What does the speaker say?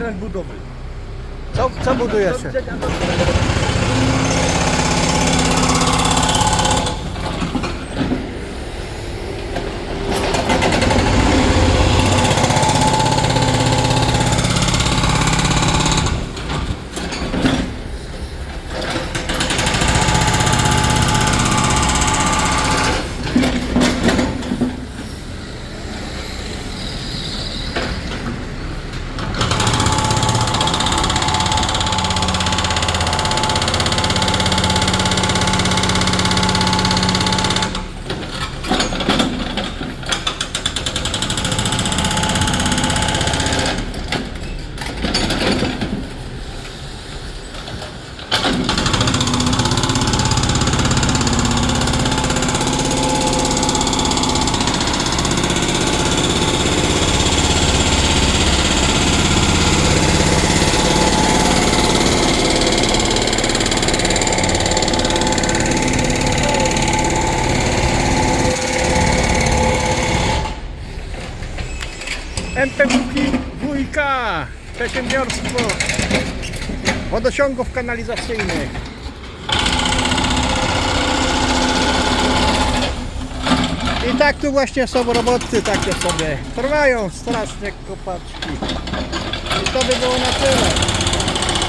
Teren budowy. Co, co budujecie? MPWki dwójka, przedsiębiorstwo wodociągów kanalizacyjnych. I tak tu właśnie są roboty takie sobie. Trwają strasznie kopaczki. I to by było na tyle.